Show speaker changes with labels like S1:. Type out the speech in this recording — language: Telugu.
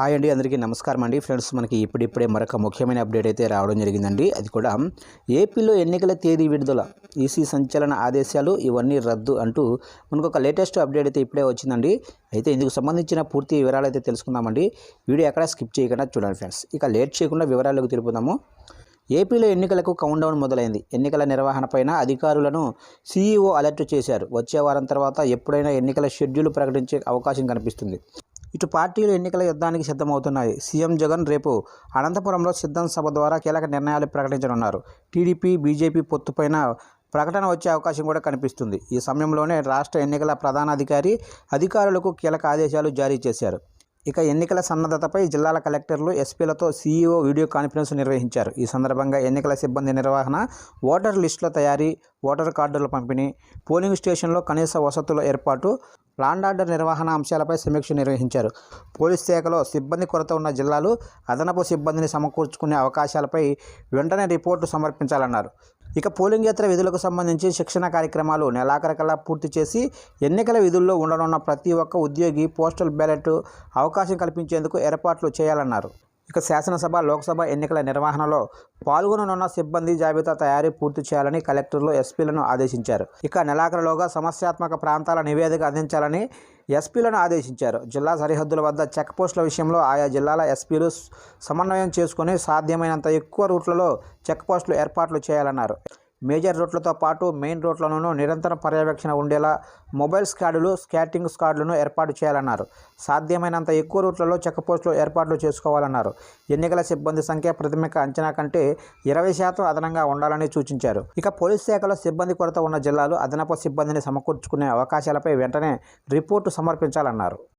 S1: హాయ్ అండి అందరికీ నమస్కారం అండి. ఫ్రెండ్స్ మనకి ఇప్పుడిప్పుడే మరొక ముఖ్యమైన అప్డేట్ అయితే రావడం జరిగిందండి. అది కూడా ఏపీలో ఎన్నికల తేదీ విడుదల ఈసీ సంచలన ఆదేశాలు ఇవన్నీ రద్దు అంటూ మనకు ఒక లేటెస్ట్ అప్డేట్ అయితే ఇప్పుడే వచ్చిందండి. అయితే ఇందుకు సంబంధించిన పూర్తి వివరాలు అయితే తెలుసుకుందామండి. వీడియో ఎక్కడ స్కిప్ చేయకుండా చూడండి ఫ్రెండ్స్. ఇక లేట్ చేయకుండా వివరాలకు తెలుపుదాము ఏపీలో ఎన్నికలకు కౌంట్డౌన్ మొదలైంది. ఎన్నికల నిర్వహణపైన అధికారులను సీఈఓ అలర్ట్ చేశారు. వచ్చే వారం తర్వాత ఎప్పుడైనా ఎన్నికల షెడ్యూల్ ప్రకటించే అవకాశం కనిపిస్తుంది. ఇటు పార్టీలు ఎన్నికల యుద్ధానికి సిద్ధమవుతున్నాయి. సీఎం జగన్ రేపు అనంతపురంలో సిద్ధం సభ ద్వారా కీలక నిర్ణయాలు ప్రకటించనున్నారు. టీడీపీ బీజేపీ పొత్తుపైన ప్రకటన వచ్చే అవకాశం కూడా కనిపిస్తుంది. ఈ సమయంలోనే రాష్ట్ర ఎన్నికల ప్రధానాధికారి అధికారులకు కీలక ఆదేశాలు జారీ చేశారు. ఇక ఎన్నికల సన్నద్ధతపై జిల్లాల కలెక్టర్లు ఎస్పీలతో సీఈఓ వీడియో కాన్ఫరెన్స్ నిర్వహించారు. ఈ సందర్భంగా ఎన్నికల సిబ్బంది నిర్వహణ ఓటర్ లిస్టుల తయారీ ఓటర్ కార్డుల పంపిణీ పోలింగ్ స్టేషన్లో కనీస వసతుల ఏర్పాటు లాండ్ ఆర్డర్ నిర్వహణ అంశాలపై సమీక్ష నిర్వహించారు. పోలీస్ శాఖలో సిబ్బంది కొరత ఉన్న జిల్లాలు అదనపు సిబ్బందిని సమకూర్చుకునే అవకాశాలపై వెంటనే రిపోర్టు సమర్పించాలన్నారు. ఇక పోలింగేతర విధులకు సంబంధించి శిక్షణ కార్యక్రమాలు నెలాఖరికల్లా పూర్తి చేసి ఎన్నికల విధుల్లో ఉండనున్న ప్రతి ఒక్క ఉద్యోగి పోస్టల్ బ్యాలెట్ అవకాశం కల్పించేందుకు ఏర్పాట్లు చేయాలన్నారు. ఇక శాసనసభ లోక్సభ ఎన్నికల నిర్వహణలో పాల్గొననున్న సిబ్బంది జాబితా తయారీ పూర్తి చేయాలని కలెక్టర్లు ఎస్పీలను ఆదేశించారు. ఇక నెలాఖరులోగా సమస్యాత్మక ప్రాంతాల నివేదిక అందించాలని ఎస్పీలను ఆదేశించారు. జిల్లా సరిహద్దుల వద్ద చెక్ పోస్టుల విషయంలో ఆయా జిల్లాల ఎస్పీలు సమన్వయం చేసుకుని సాధ్యమైనంత ఎక్కువ రూట్లలో చెక్ పోస్టులు ఏర్పాట్లు చేయాలన్నారు. మేజర్ రోడ్లతో పాటు మెయిన్ రోడ్లలోనూ నిరంతరం పర్యవేక్షణ ఉండేలా మొబైల్ స్క్వాడ్లు స్కాటింగ్ స్క్వాడ్లను ఏర్పాటు చేయాలన్నారు. సాధ్యమైనంత ఎక్కువ రూట్లలో చెక్పోస్టులు ఏర్పాట్లు చేసుకోవాలన్నారు. ఎన్నికల సిబ్బంది సంఖ్య ప్రాథమిక అంచనా కంటే ఇరవై శాతం అదనంగా ఉండాలని సూచించారు. ఇక పోలీస్ శాఖలో సిబ్బంది కొరత ఉన్న జిల్లాలు అదనపు సిబ్బందిని సమకూర్చుకునే అవకాశాలపై వెంటనే రిపోర్టు సమర్పించాలన్నారు.